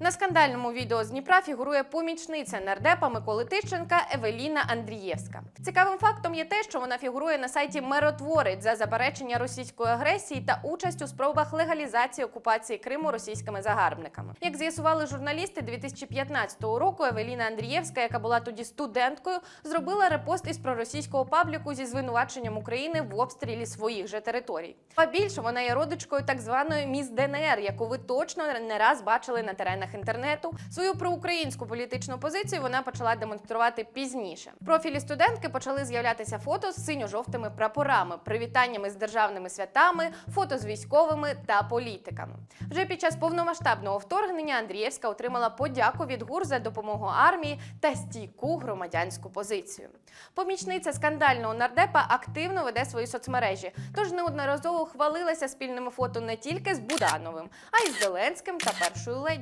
На скандальному відео з Дніпра фігурує помічниця нардепа Миколи Тищенка Евеліна Андрієвська. Цікавим фактом є те, що вона фігурує на сайті Миротворець за заперечення російської агресії та участь у спробах легалізації окупації Криму російськими загарбниками. Як з'ясували журналісти 2015 року, Евеліна Андрієвська, яка була тоді студенткою, зробила репост із проросійського пабліку зі звинуваченням України в обстрілі своїх же територій. А більше вона є родичкою так званої міс ДНР, яку ви точно не раз бачили на теренах інтернету. Свою проукраїнську політичну позицію вона почала демонструвати пізніше. В профілі студентки почали з'являтися фото з синьо-жовтими прапорами, привітаннями з державними святами, фото з військовими та політиками. Вже під час повномасштабного вторгнення Андрієвська отримала подяку від ГУР за допомогу армії та стійку громадянську позицію. Помічниця скандального нардепа активно веде свої соцмережі, тож неодноразово хвалилася спільними фото не тільки з Будановим, а й з Зеленським та першою леді.